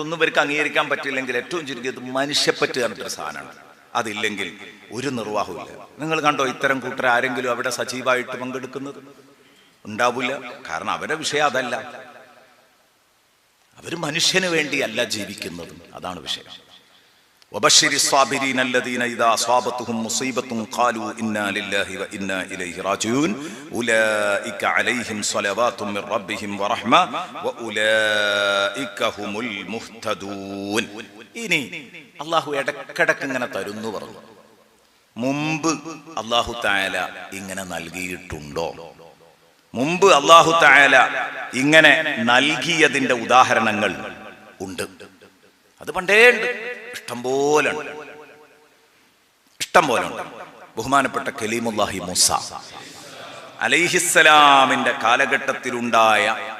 അതൊന്നും ഇവർക്ക് അംഗീകരിക്കാൻ പറ്റില്ലെങ്കിൽ ഏറ്റവും ചുരുക്കിയത് മനുഷ്യപ്പറ്റ് പറഞ്ഞിട്ടൊരു സാധനമാണ്. അതില്ലെങ്കിൽ ഒരു നിർവാഹമില്ല നിങ്ങൾ കണ്ടോ ഇത്തരം കൂട്ടർ ആരെങ്കിലും അവിടെ സജീവമായിട്ട് പങ്കെടുക്കുന്നത്? ഉണ്ടാവില്ല. കാരണം അവരുടെ വിഷയം അതല്ല. അവർ മനുഷ്യന് വേണ്ടിയല്ല ജീവിക്കുന്നത്. അതാണ് വിഷയം. وبشر الصابرين الذين إذا أصابتهم مصيبة قالوا إنا لله وإنا إليه راجعون أولئك عليهم صلوات من ربهم ورحمة وأولئك هم المهتدون ഇനി അള്ളാഹു ഇടക്കിടക്ക് ഇങ്ങനെ തരുന്നു പറഞ്ഞു മുമ്പ് അള്ളാഹു തായാല ഇങ്ങനെ നൽകിയിട്ടുണ്ടോ മുമ്പ് അള്ളാഹു തായാല ഇങ്ങനെ നൽകിയതിന്റെ ഉദാഹരണങ്ങൾ ഉണ്ട് അത് പണ്ടേ ഉണ്ട്. ഇഷ്ടം പോലെ ഉണ്ട്. ബഹുമാനപ്പെട്ട കലീമുല്ലാഹി മുസ. അലൈഹിസ്സലാമിന്റെ കാലഘട്ടത്തിലുണ്ടായ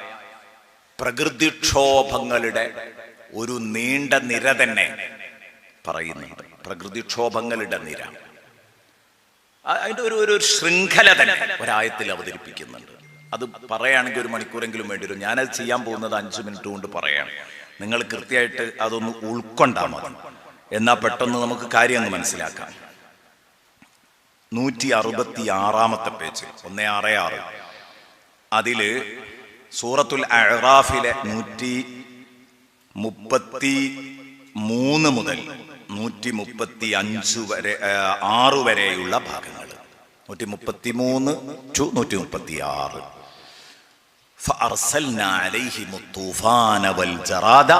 പ്രകൃതിക്ഷോഭങ്ങളുടെ ഒരു നീണ്ട നിര തന്നെ പറയുന്നുണ്ട്. പ്രകൃതിക്ഷോഭങ്ങളുടെ നിര. അതിന്റെ ഒരു ഒരു ശൃംഖല തന്നെ ഒരായത്തിൽ അവതരിപ്പിക്കുന്നുണ്ട്. അത് പറയുകയാണെങ്കിൽ ഒരു മണിക്കൂറെങ്കിലും വേണ്ടി വരും. ഞാനത് ചെയ്യാൻ പോകുന്നത് അഞ്ചു മിനിറ്റ് കൊണ്ട് പറയാണ്. നിങ്ങൾ കൃത്യമായിട്ട് അതൊന്ന് ഉൾക്കൊണ്ടാൽ മതി. എന്നാൽ പെട്ടെന്ന് നമുക്ക് കാര്യം അങ്ങ് മനസ്സിലാക്കാം. നൂറ്റി അറുപത്തി ആറാമത്തെ പേജ് ഒന്നേ ആറ് ആറ്. അതിൽ സൂറത്തുൽ അഹ്റാഫിലെ നൂറ്റി മുപ്പത്തി മൂന്ന് മുതൽ നൂറ്റി മുപ്പത്തി അഞ്ച് വരെ ആറ് വരെയുള്ള ഭാഗങ്ങൾ. നൂറ്റി മുപ്പത്തി മൂന്ന് ടു നൂറ്റി മുപ്പത്തി ആറ് فأرسلنا عليهم الطوفان والجراد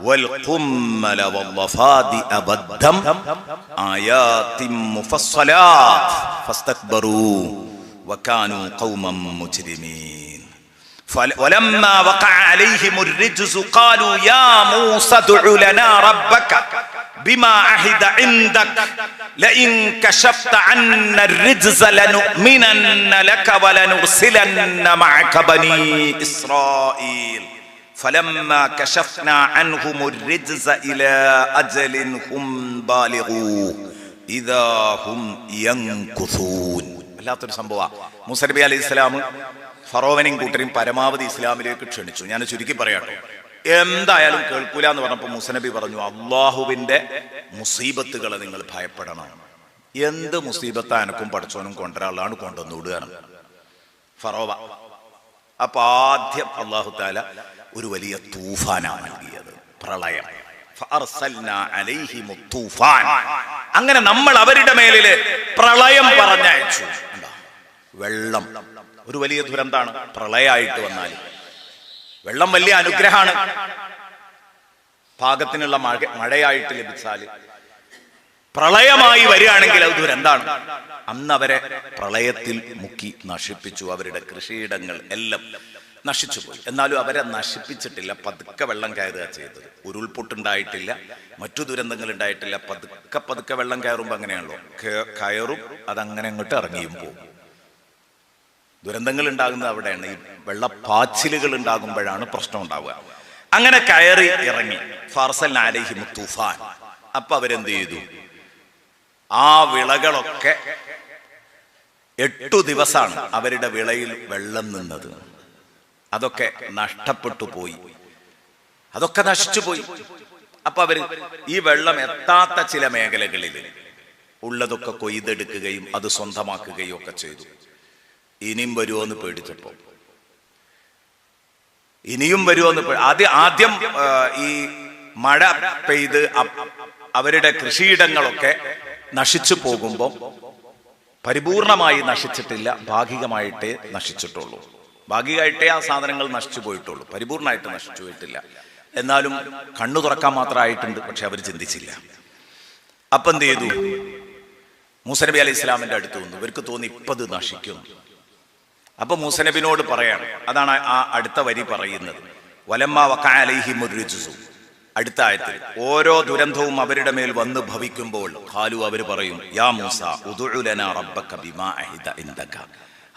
والقمل والضفادع والدم آيات مفصلات فاستكبروا وكانوا قوما مجرمين فل- ولما وقع عليهم الرجز قالوا يا موسى ادع لنا ربك بما عهد عندك لئن كشفت عنا الرجز لنؤمنن لك ولنرسلن معك بني إسرائيل فلما كشفنا عنهم الرجز إلى أجل هم بالغوه إذا هم ينكثون വല്ലാത്തൊരു സംഭവമാണ് മൂസ നബി അലൈഹി ഇസ്ലാം ഫറോവനെയും കൂട്ടരെയും പരമാവധി ഇസ്ലാമിലേക്ക് ക്ഷണിച്ചു ഞാൻ ചുരുക്കി പറയാട്ടോ എന്തായാലും കേൾക്കൂല എന്ന് പറഞ്ഞപ്പോൾ മുസനബി പറഞ്ഞു അള്ളാഹുവിന്റെ മുസീബത്തുകളെ നിങ്ങൾ ഭയപ്പെടണം. എന്ത് മുസീബത്ത് അനക്കും പഠിച്ചോനും കൊണ്ടുവരാളാണ് കൊണ്ടുവന്നു വിടുകയാണ് ഫറോവ അപ്പൊ ആദ്യം അള്ളാഹു താല ഒരു വലിയ തൂഫാനാണ് നൽകിയത് പ്രളയം. അങ്ങനെ നമ്മൾ അവരുടെ മേലിൽ പ്രളയം പറഞ്ഞയച്ചു? വെള്ളം. ഒരു വലിയ ദുരന്താണ്. പ്രളയമായിട്ട് വന്നാൽ വെള്ളം വലിയ അനുഗ്രഹമാണ്. പാകത്തിനുള്ള മഴ മഴയായിട്ട് ലഭിച്ചാൽ പ്രളയമായി വരികയാണെങ്കിൽ അത് ദുരന്താണ്. അന്ന് അവരെ പ്രളയത്തിൽ മുക്കി നശിപ്പിച്ചു. അവരുടെ കൃഷിയിടങ്ങൾ എല്ലാം നശിച്ചു പോയി. എന്നാലും അവരെ നശിപ്പിച്ചിട്ടില്ല. പതുക്കെ വെള്ളം കയറുക ചെയ്തത്. ഉരുൾപൊട്ടുണ്ടായിട്ടില്ല. മറ്റു ദുരന്തങ്ങൾ ഉണ്ടായിട്ടില്ല. പതുക്കെ പതുക്കെ വെള്ളം കയറുമ്പോൾ അങ്ങനെയാണല്ലോ. കയറും അതങ്ങനെ അങ്ങോട്ട് ഇറങ്ങിയും പോകും ദുരന്തങ്ങൾ ഉണ്ടാകുന്നത് അവിടെയാണ്. ഈ വെള്ളപ്പാച്ചിലുകൾ ഉണ്ടാകുമ്പോഴാണ് പ്രശ്നം ഉണ്ടാവുക. അങ്ങനെ കയറി ഇറങ്ങി. ഫാർസൽ ആലഹിം തുഫാൻ. അപ്പൊ അവരെന്ത് ചെയ്തു? ആ വിളകളൊക്കെ എട്ടു ദിവസമാണ് അവരുടെ വിളയിൽ വെള്ളം നിന്നത്. അതൊക്കെ നഷ്ടപ്പെട്ടു പോയി. അതൊക്കെ നശിച്ചു പോയി. അപ്പൊ അവർ ഈ വെള്ളം എത്താത്ത ചില മേഖലകളിൽ ഉള്ളതൊക്കെ കൊയ്തെടുക്കുകയും അത് സ്വന്തമാക്കുകയും ഒക്കെ ചെയ്തു. ഇനിയും വരുമോ എന്ന് പേടിച്ചപ്പോ. ഇനിയും വരുമോ എന്ന് പേ- ആദ്യം ആദ്യം ഈ മഴ പെയ്ത് അവരുടെ കൃഷിയിടങ്ങളൊക്കെ നശിച്ചു പോകുമ്പോൾ പരിപൂർണമായി നശിച്ചിട്ടില്ല ഭാഗികമായിട്ടേ നശിച്ചിട്ടുള്ളൂ. ഭാഗികമായിട്ടേ ആ സാധനങ്ങൾ നശിച്ചു പോയിട്ടുള്ളൂ പരിപൂർണമായിട്ട് നശിച്ചു പോയിട്ടില്ല. എന്നാലും കണ്ണു തുറക്കാൻ മാത്രമായിട്ടുണ്ട് പക്ഷെ അവർ ചിന്തിച്ചില്ല. അപ്പം എന്ത് ചെയ്തു മൂസനബി അലൈഹി ഇസ്ലാമിന്റെ അടുത്ത് വന്നു. ഇവർക്ക് തോന്നി ഇപ്പത് നശിക്കുന്നു അപ്പൊ മൂസനബിനോട് പറയാണ് അതാണ് ആ അടുത്ത വരി പറയുന്നത്. വലമ്മ വക്കാലൈഹി മുരുജുസു അടുത്ത ആയത്തിൽ ഓരോ ദുരന്തവും അവരുടെ മേൽ വന്ന് ഭവിക്കുമ്പോൾ ഖാലു അവർ പറയും യാ മൂസ ഉദുലന റബ്ബക ബിമാ അഹിദ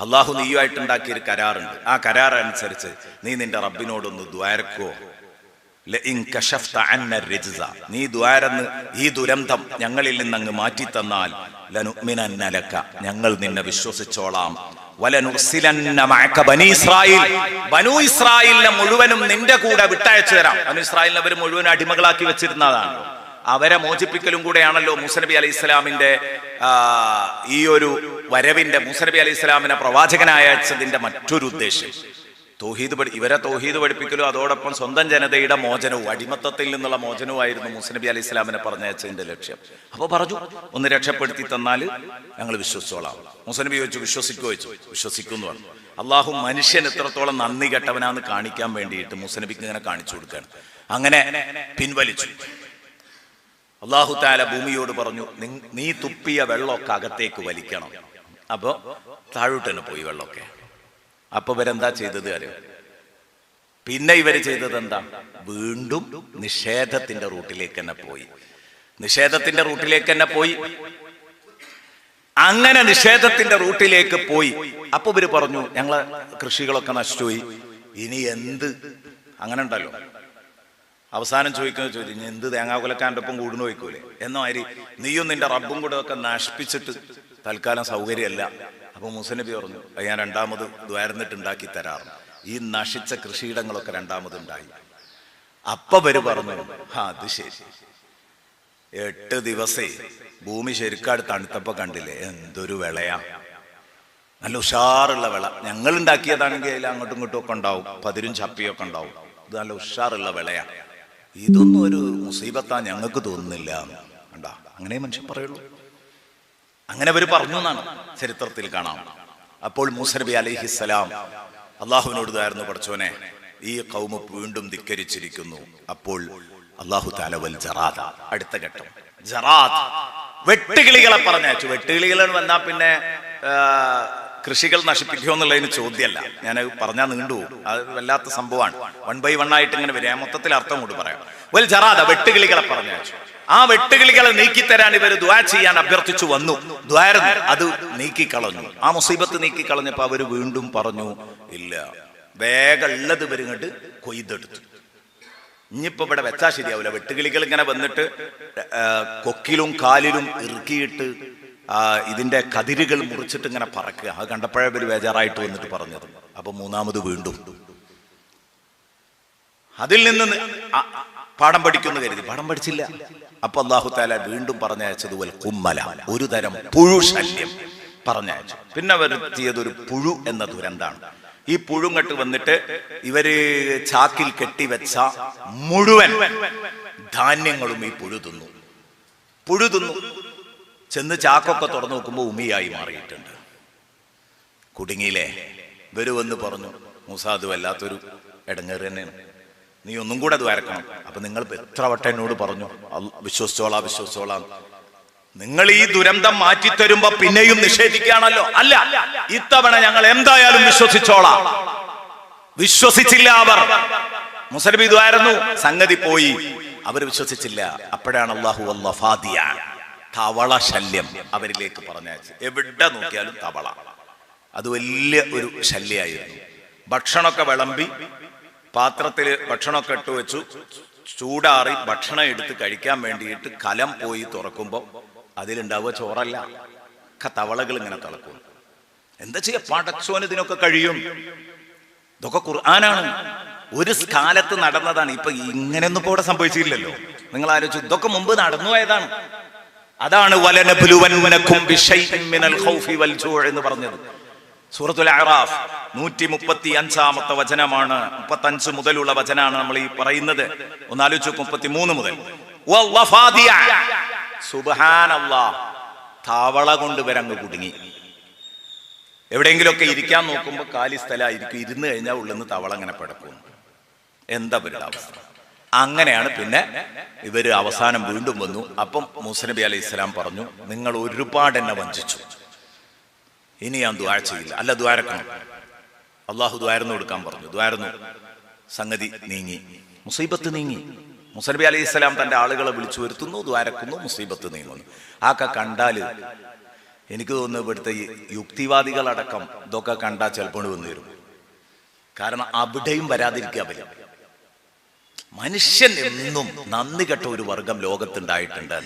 അള്ളാഹു നീയുമായിട്ടുണ്ടാക്കിയ ഒരു കരാറുണ്ട്. ആ കരാർ അനുസരിച്ച് നീ നിന്റെ റബ്ബിനോടൊന്ന് ദ്വാരക്കോ ലഇൻ കശഫ്ത അന്ന റിജ്സ. നീ ദ്വാരന്ന് ഈ ദുരന്തം ഞങ്ങളിൽ നിന്ന് അങ്ങ് മാറ്റി തന്നാൽ ലനുഅ്മിനന്ന ലക. ഞങ്ങൾ നിന്നെ വിശ്വസിച്ചോളാം. ബനി മുഴുവനും നിന്റെ കൂടെ വിട്ടയച്ചു തരാം. ബനു ഇസ്രായേലിനെ അവർ മുഴുവൻ അടിമകളാക്കി വെച്ചിരുന്നതാണ്. അവരെ മോചിപ്പിക്കലും കൂടെയാണല്ലോ മുസനബി അലൈഹി ഇസ്ലാമിന്റെ ഈ ഒരു വരവിന്റെ മുസനബി അലൈഹി ഇസ്ലാമിനെ പ്രവാചകനായ അയച്ചതിന്റെ മറ്റൊരു ഉദ്ദേശം തോഹീദ് പഠി ഇവരെ തോഹീദ് പഠിപ്പിക്കലും അതോടൊപ്പം സ്വന്തം ജനതയുടെ മോചനവും അടിമത്തത്തിൽ നിന്നുള്ള മോചനവും മോചനവുമായിരുന്നു മുസ്നബി അലി ഇസ്ലാമിനെ പറഞ്ഞയച്ചതിന്റെ ലക്ഷ്യം. അപ്പോൾ പറഞ്ഞു ഒന്ന് രക്ഷപ്പെടുത്തി തന്നാൽ ഞങ്ങൾ വിശ്വസിച്ചോളാം. മുസ്നബി ചോദിച്ചു വിശ്വസിക്കുക ചോദിച്ചു വിശ്വസിക്കും എന്ന് പറഞ്ഞു. അള്ളാഹു മനുഷ്യൻ എത്രത്തോളം നന്ദി കെട്ടവനാന്ന് കാണിക്കാൻ വേണ്ടിയിട്ട് മുസ്നബിക്ക് ഇങ്ങനെ കാണിച്ചു കൊടുക്കുകയാണ് അങ്ങനെ പിൻവലിച്ചു. അള്ളാഹു താല ഭൂമിയോട് പറഞ്ഞു നീ തുപ്പിയ വെള്ളമൊക്കെ അകത്തേക്ക് വലിക്കണം. അപ്പോ താഴോട്ട് തന്നെ പോയി വെള്ളമൊക്കെ. അപ്പൊ ഇവരെന്താ ചെയ്തത് അറിയോ? പിന്നെ ഇവർ ചെയ്തത് എന്താ? വീണ്ടും നിഷേധത്തിന്റെ റൂട്ടിലേക്ക് തന്നെ പോയി. നിഷേധത്തിന്റെ റൂട്ടിലേക്ക് തന്നെ പോയി. അങ്ങനെ നിഷേധത്തിന്റെ റൂട്ടിലേക്ക് പോയി. അപ്പൊ ഇവർ പറഞ്ഞു ഞങ്ങളെ കൃഷികളൊക്കെ നശിച്ചുപോയി. ഇനി എന്ത്? അങ്ങനെ ഉണ്ടല്ലോ അവസാനം ചോദിക്കുന്ന "ഇനി എന്ത് തേങ്ങാകുലക്കാന്റെ ഒപ്പം കൂടുന്നു ചോദിക്കൂലേ? എന്നോ അരി നീയും നിന്റെ റബ്ബും കൂടെ ഒക്കെ നശിപ്പിച്ചിട്ട് തൽക്കാലം സൗകര്യമല്ല. അപ്പൊ മുസനബി പറഞ്ഞു "അത് ഞാൻ രണ്ടാമത് ദ്വാരന്നിട്ട് ഉണ്ടാക്കി തരാറ് ഈ നശിച്ച കൃഷിയിടങ്ങളൊക്കെ രണ്ടാമത് ഉണ്ടായി അപ്പ വര് പറഞ്ഞു ആ അത് ശരി. എട്ട് ദിവസേ ഭൂമി ശരിക്കാട് തണുത്തപ്പോ കണ്ടില്ലേ? എന്തൊരു വിളയാ. നല്ല ഉഷാറുള്ള വിള. ഞങ്ങൾ ഉണ്ടാക്കിയതാണെങ്കിൽ അതിൽ അങ്ങോട്ടും ഇങ്ങോട്ടും ഒക്കെ ഉണ്ടാവും. പതിരും ചപ്പിയൊക്കെ ഉണ്ടാവും. ഇത് നല്ല ഉഷാറുള്ള വിളയാ. ഇതൊന്നും ഒരു മുസീബത്താ ഞങ്ങൾക്ക് തോന്നുന്നില്ല കണ്ടാ? അങ്ങനെ മനുഷ്യൻ പറയുള്ളൂ. അങ്ങനെ അവർ പറഞ്ഞു എന്നാണ് ചരിത്രത്തിൽ കാണാം. അപ്പോൾ മൂസനബി അലൈഹിസ്സലാം അള്ളാഹുവിനോട് ഇതായിരുന്നു പഠിച്ചോനെ ഈ കൗമ വീണ്ടും ധിക്കരിച്ചിരിക്കുന്നു. അപ്പോൾ അള്ളാഹു താലവൽ ജറാദ. അടുത്ത ഘട്ടം. ജറാദ് വെട്ടുകിളികളെ പറഞ്ഞയച്ചു. വെട്ടുകിളികൾ വന്നാൽ പിന്നെ കൃഷികൾ നശിപ്പിക്കുമോ എന്നുള്ളതിന് ചോദ്യമല്ല. ഞാൻ പറഞ്ഞാൽ നീണ്ടു അത് വല്ലാത്ത സംഭവമാണ്. വൺ ബൈ വൺ ആയിട്ട് ഇങ്ങനെ വരിക മൊത്തത്തിൽ അർത്ഥം കൊണ്ട് പറയാം. വെൽ ജറാദ വെട്ടുകിളികളെ പറഞ്ഞയച്ചു. ആ വെട്ടുകിളികളെ നീക്കിത്തരാൻ ഇവർ ദ്വാ ചെയ്യാൻ അഭ്യർത്ഥിച്ചു വന്നു. ദ്വാരം അത് നീക്കിക്കളഞ്ഞു. ആ മുസീബത്ത് നീക്കിക്കളഞ്ഞപ്പോ അവർ വീണ്ടും പറഞ്ഞു ഇല്ല. വേഗം ഉള്ളത് വരുന്നിട്ട് കൊയ്തെടുത്തു. ഇനിയിപ്പോ ഇവിടെ വെച്ചാൽ ശരിയാവില്ല വെട്ടുകിളികൾ ഇങ്ങനെ വന്നിട്ട് കൊക്കിലും കാലിലും ഇറുക്കിയിട്ട് ഇതിന്റെ കതിരുകൾ മുറിച്ചിട്ട് ഇങ്ങനെ പറക്കുക. അത് കണ്ടപ്പോഴേ ഒരു ബേജാറായിട്ട് വന്നിട്ട് പറഞ്ഞത്. അപ്പൊ മൂന്നാമത് വീണ്ടും. അതിൽ നിന്ന് പാഠം പഠിക്കുന്നു കരുതി. പാഠം പഠിച്ചില്ല. അപ്പൊ അള്ളാഹു താല വീണ്ടും പറഞ്ഞയച്ചത് പോലെ കുമ്മല ഒരു തരം പുഴു ശല്യം പറഞ്ഞയച്ചു. പിന്നെ വരുത്തിയത് ഒരു പുഴു എന്ന ദുരന്താണ്. ഈ പുഴുങ്ങട്ട് വന്നിട്ട് ഇവർ ചാക്കിൽ കെട്ടിവെച്ച മുഴുവൻ ധാന്യങ്ങളും ഈ പുഴു തിന്നു. പുഴു തിന്നു. ചെന്ന് ചാക്കൊക്കെ തുറന്നു നോക്കുമ്പോൾ ഉമിയായി മാറിയിട്ടുണ്ട്. കുടുങ്ങിയില്ലേ? ഇവർ പറഞ്ഞു മൂസാദു വല്ലാത്തൊരു ഇടങ്ങേറ് തന്നെയാണ്. നീ ഒന്നും കൂടെ അത് വരക്കണം. അപ്പൊ നിങ്ങൾ എത്ര വട്ടം എന്നോട് പറഞ്ഞു വിശ്വസിച്ചോളാം വിശ്വസിച്ചോളാം. നിങ്ങൾ ഈ ദുരന്തം മാറ്റി മാറ്റിത്തരുമ്പോ പിന്നെയും നിഷേധിക്കുകയാണല്ലോ. അല്ല ഇത്തവണ ഞങ്ങൾ എന്തായാലും വിശ്വസിച്ചോളാം. വിശ്വസിച്ചില്ല അവർ. മുസലിം ഇതുമായിരുന്നു സംഗതി പോയി. അവർ വിശ്വസിച്ചില്ല. അപ്പോഴാണ് അള്ളാഹു അള്ളഫാദിയ തവള ശല്യം അവരിലേക്ക് പറഞ്ഞയച്ചു എവിടെ നോക്കിയാലും തവള. അത് വലിയ ഒരു ശല്യമായിരുന്നു. ഭക്ഷണമൊക്കെ വിളമ്പി പാത്രത്തിൽ ഭക്ഷണമൊക്കെ ഇട്ട് വെച്ചു. ചൂടാറി ഭക്ഷണം എടുത്ത് കഴിക്കാൻ വേണ്ടിയിട്ട് കലം പോയി തുറക്കുമ്പോൾ അതിലുണ്ടാവുക ചോറല്ല. ഒക്കെ തവളകൾ ഇങ്ങനെ തിളക്കും. എന്താ ചെയ്യാ? പടച്ചോന് ഇതിനൊക്കെ കഴിയും. ഇതൊക്കെ ഖുർആനാണ്. ഒരു കാലത്ത് നടന്നതാണ്. ഇപ്പൊ ഇങ്ങനെയൊന്നും ഇവിടെ സംഭവിച്ചില്ലല്ലോ. നിങ്ങൾ ആലോചിച്ചു ഇതൊക്കെ മുമ്പ് നടന്നു പോയതാണ്. അതാണ് വലനബുലുവൻ എന്ന് പറഞ്ഞത്. സൂറത്തുൽ അറാഫ് നൂറ്റി മുപ്പത്തി അഞ്ചാമത്തെ വചനമാണ് മുപ്പത്തി അഞ്ച് മുതലുള്ള വചനമാണ് നമ്മൾ ഈ പറയുന്നത്. ഒന്നാലോചിച്ച് മുപ്പത്തി മൂന്ന് മുതൽ. താവള കൊണ്ട് വരങ്ങ് കുടുങ്ങി. എവിടെയെങ്കിലുമൊക്കെ ഇരിക്കാൻ നോക്കുമ്പോൾ കാലി സ്ഥലമായിരിക്കും ഇരുന്ന് കഴിഞ്ഞാൽ ഉള്ളിന്ന് തവള അങ്ങനെ പടക്കും. എന്താ ഇവരുടെ അവസ്ഥ? അങ്ങനെയാണ് പിന്നെ ഇവർ അവസാനം വീണ്ടും വന്നു. അപ്പം മൂസനബി അലൈഹി ഇസ്ലാം പറഞ്ഞു നിങ്ങൾ ഒരുപാട് എന്നെ വഞ്ചിച്ചു. ഇനി ഞാൻ ദ്വാര ചെയ്യില്ല. അല്ല ദ്വാരക്കണം അള്ളാഹു ദ്വാരന്ന് കൊടുക്കാൻ പറഞ്ഞു. ദ്വാരന്നു സംഗതി നീങ്ങി. മുസീബത്ത് നീങ്ങി. മുസനബി അലൈഹി സ്വലാം തന്റെ ആളുകളെ വിളിച്ചു വരുത്തുന്നു ദ്വാരക്കുന്നു മുസീബത്ത് നീങ്ങുന്നു. ആക്ക കണ്ടാൽ എനിക്ക് തോന്നുന്നു ഇവിടുത്തെ യുക്തിവാദികളടക്കം ഇതൊക്കെ കണ്ടാൽ ചിലപ്പോൾ വന്നു വരും കാരണം അവിടെയും വരാതിരിക്കുക അവർ മനുഷ്യൻ എന്നും നന്ദി കെട്ട ഒരു വർഗം ലോകത്തുണ്ടായിട്ടുണ്ട്.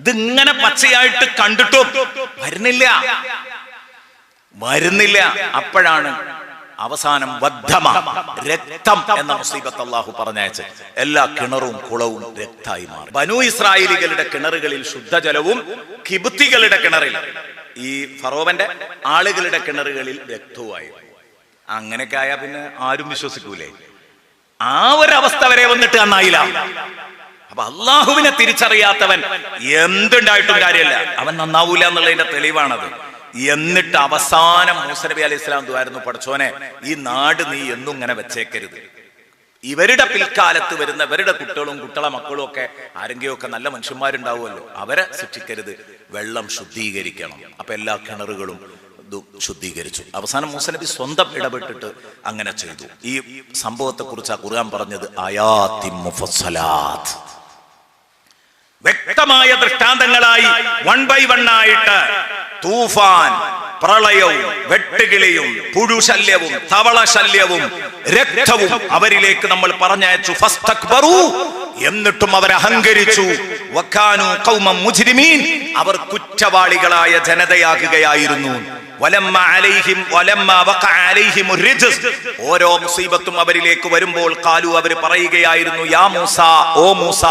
ഇതിങ്ങനെ പച്ചയായിട്ട് കണ്ടിട്ടും വരുന്നില്ല. വരുന്നില്ല. അപ്പോഴാണ് അവസാനം വദ്ധമ രക്തം എന്ന മുസീബത്ത് അള്ളാഹു പറഞ്ഞയച്ച് എല്ലാ കിണറും കുളവും രക്തമായി മാറി. ബനു ഇസ്രായേലികളുടെ കിണറുകളിൽ ശുദ്ധജലവും കിബുത്തികളുടെ കിണറിൽ ഈ ഫറോവന്റെ ആളുകളുടെ കിണറുകളിൽ രക്തവുമായി. അങ്ങനെയൊക്കെ ആയാ പിന്നെ ആരും വിശ്വസിക്കൂലേ? ആ ഒരു അവസ്ഥ വരെ വന്നിട്ട് അന്നായില്ല. അപ്പൊ അള്ളാഹുവിനെ തിരിച്ചറിയാത്തവൻ എന്തുണ്ടായിട്ടും കാര്യമല്ല. അവൻ നന്നാവൂല എന്നുള്ളതിന്റെ തെളിവാണത്. എന്നിട്ട് അവസാനം മൂസനബി അലൈഹി ഇസ്ലാം ദ്വാരുന്നു പഠിച്ചോനെ ഈ നാട് നീ എന്നും ഇങ്ങനെ വെച്ചേക്കരുത്. ഇവരുടെ പിൽക്കാലത്ത് വരുന്ന ഇവരുടെ കുട്ടികളും കുട്ടികളെ മക്കളും ഒക്കെ ആരെങ്കിലും ഒക്കെ നല്ല മനുഷ്യന്മാരുണ്ടാവുമല്ലോ അവരെ ശിക്ഷിക്കരുത് വെള്ളം ശുദ്ധീകരിക്കണം. അപ്പൊ എല്ലാ കിണറുകളും ശുദ്ധീകരിച്ചു. അവസാനം മൂസ നബി സ്വന്തം ഇടപെട്ടിട്ട് അങ്ങനെ ചെയ്തു. ഈ സംഭവത്തെ കുറിച്ച് ഖുർആൻ പറഞ്ഞത് വ്യക്തമായ ദൃഷ്ടാന്തങ്ങളായി വൺ ബൈ വൺ ആയിട്ട് തൂഫാൻ പ്രളയവും വെട്ടുകിളിയും പുഴുശല്യവും തവളശല്യവും രക്തവും അവരിലേക്ക് നമ്മൾ പറഞ്ഞയച്ചു. എന്നിട്ടും അവർ അഹങ്കരിച്ചു. അവർ കുറ്റവാളികളായ ജനതയാകുകയായിരുന്നു. ഓരോ മുസീബത്തും അവരിലേക്ക് വരുമ്പോൾ കാലു അവർ പറയുകയായിരുന്നു യാ മൂസ ഓ മൂസ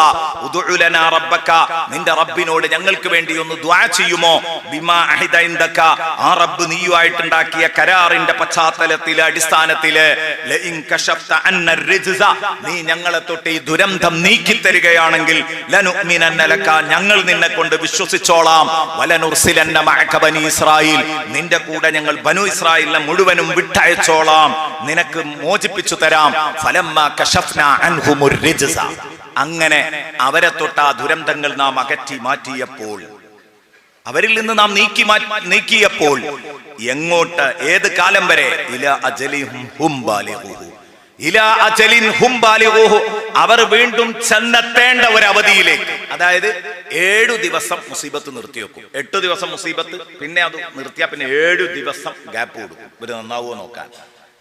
റബ്ബക്ക നിന്റെ റബ്ബിനോട് ഞങ്ങൾക്ക് വേണ്ടി ഒന്ന് ദുആ ചെയ്യുമോ? ബിമാ അഹിദ ഇൻദക ആ റബ്ബ് നീയുമായിട്ടുണ്ടാക്കിയ കരാറിന്റെ പശ്ചാത്തലത്തിലെ അടിസ്ഥാനത്തിൽ നീ ഞങ്ങളെ തൊട്ട് ഈ ദുരന്തം നീക്കി തരികയാണെങ്കിൽ ഞങ്ങൾ നിന്നെ കൊണ്ട് വിശ്വസിച്ചോളാം. വലനുർസിലന്ന ഇസ്രായേൽ നിന്റെ കൂടെ ഞങ്ങൾ ബനു ഇസ്രായേലിനെ മുഴുവനും വിട്ടയച്ചോളാം. നിനക്ക് മോചിപ്പിച്ചു തരാം. ഫലമ്മ കശഫ്ന അൻഹുമുർ റിജ്സ. അങ്ങനെ അവരെ തൊട്ട് ആ ദുരന്തങ്ങൾ നാം അകറ്റി മാറ്റിയപ്പോൾ അവരിൽ നിന്ന് നാം നീക്കി നീക്കിയപ്പോൾ എങ്ങോട്ട് ഏത് കാലം വരെ? ഇല അജലിഹും ഹും ബാലിഗൂഹു. അവർ വീണ്ടും ചെന്നെത്തേണ്ട ഒരു അവധിയിലേക്ക് അതായത് ഏഴു ദിവസം മുസീബത്ത് നിർത്തി വെക്കും എട്ടു ദിവസം മുസീബത്ത് പിന്നെ അത് നിർത്തിയാ പിന്നെ ഏഴു ദിവസം ഗ്യാപ്പ് കൊടുക്കും ഇവർ നന്നാവുമോ നോക്കാൻ.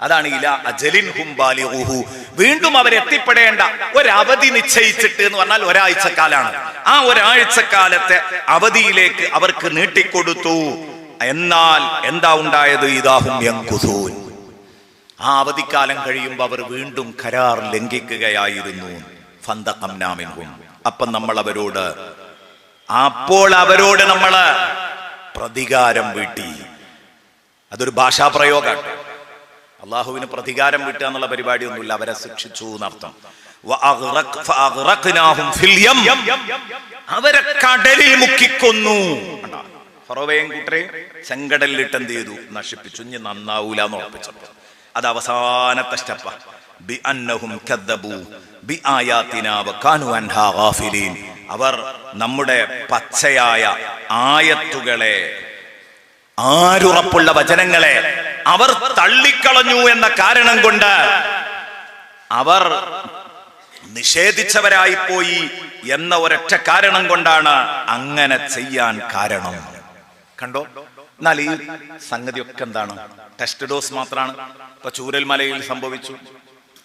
അതാണ് ഇല അജലിൻ ഹുംബാലി ഊഹു വീണ്ടും അവർ എത്തിപ്പെടേണ്ട ഒരവധി നിശ്ചയിച്ചിട്ട് എന്ന് പറഞ്ഞാൽ ഒരാഴ്ചക്കാലാണ്. ആ ഒരാഴ്ചക്കാലത്തെ അവധിയിലേക്ക് അവർക്ക് നീട്ടിക്കൊടുത്തു. എന്നാൽ എന്താ ഉണ്ടായത്? ഇതാഹും യങ്കുസൂൻ. ആ അവധിക്കാലം കഴിയുമ്പോൾ അവർ വീണ്ടും കരാർ ലംഘിക്കുകയായിരുന്നു. ഫന്തഖംനാമിൻഹും. അപ്പം നമ്മൾ അവരോട് അപ്പോൾ അവരോട് നമ്മൾ പ്രതികാരം വീട്ടി. അതൊരു ഭാഷാ ഭാഷാപ്രയോഗമാണ് അള്ളാഹുവിന് പ്രതികാരം വീട്ടുക എന്നുള്ള പരിപാടിയൊന്നുമില്ല. അവരെ ശിക്ഷിച്ചു എന്നർത്ഥം. അവരെ കടലിൽ മുക്കിക്കൊന്നു? ഫറോവയും കൂട്ടരെ ചെങ്കടലിലിട്ട് എന്ത് ചെയ്തു? നശിപ്പിച്ചു. ഇനി നന്നാവൂല എന്ന് ഉറപ്പിച്ചപ്പോ. അത് അവസാനത്തെ സ്റ്റെപ്പ ബി അന്നഹും കദ്ദബു ബി വകാനു അൻഹാ ഗാഫിലീൻ. അവർ നമ്മുടെ പച്ചയായ ആയത്തുകളെ ആരുറപ്പുള്ള വചനങ്ങളെ അവർ തള്ളിക്കളഞ്ഞു എന്ന കാരണം കൊണ്ട് അവർ നിഷേധിച്ചവരായി പോയി എന്ന ഒരൊറ്റ കാരണം കൊണ്ടാണ് അങ്ങനെ ചെയ്യാൻ കാരണം. കണ്ടോ? എന്നാൽ ഈ സംഗതി ഒക്കെ എന്താണ്? ടെസ്റ്റ് ഡോസ് മാത്രമാണ് ഇപ്പൊ ചൂരൽമലയിൽ സംഭവിച്ചു.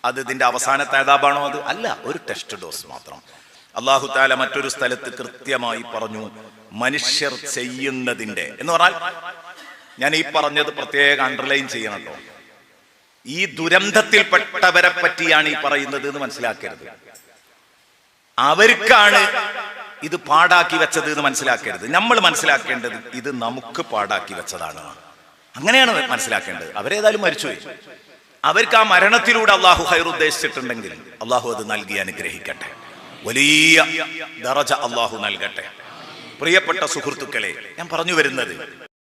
അത് ഇതിന്റെ അവസാനത്തെ ഏതാപാണോ അത്? അല്ല ഒരു ടെസ്റ്റ് ഡോസ് മാത്രം. അള്ളാഹു താല മറ്റൊരു സ്ഥലത്ത് കൃത്യമായി പറഞ്ഞു മനുഷ്യർ ചെയ്യുന്നതിന്റെ. എന്ന് പറഞ്ഞാൽ ഞാൻ ഈ പറഞ്ഞത് പ്രത്യേക അണ്ടർലൈൻ ചെയ്യണം കേട്ടോ ഈ ദുരന്തത്തിൽപ്പെട്ടവരെ പറ്റിയാണ് ഈ പറയുന്നത് എന്ന് മനസ്സിലാക്കരുത്. അവർക്കാണ് ഇത് പാടാക്കി വെച്ചത് എന്ന് മനസ്സിലാക്കരുത്. നമ്മൾ മനസ്സിലാക്കേണ്ടത് ഇത് നമുക്ക് പാടാക്കി വെച്ചതാണ്. അങ്ങനെയാണ് മനസ്സിലാക്കേണ്ടത്. അവരേതായാലും മരിച്ചുപോയി. അവർക്ക് ആ മരണത്തിലൂടെ അള്ളാഹു ഹൈർ ഉദ്ദേശിച്ചിട്ടുണ്ടെങ്കിൽ അള്ളാഹു അത് നൽകി അനുഗ്രഹിക്കട്ടെ. വലിയ ദറജ അള്ളാഹു നൽകട്ടെ. പ്രിയപ്പെട്ട സുഹൃത്തുക്കളെ ഞാൻ പറഞ്ഞു വരുന്നത്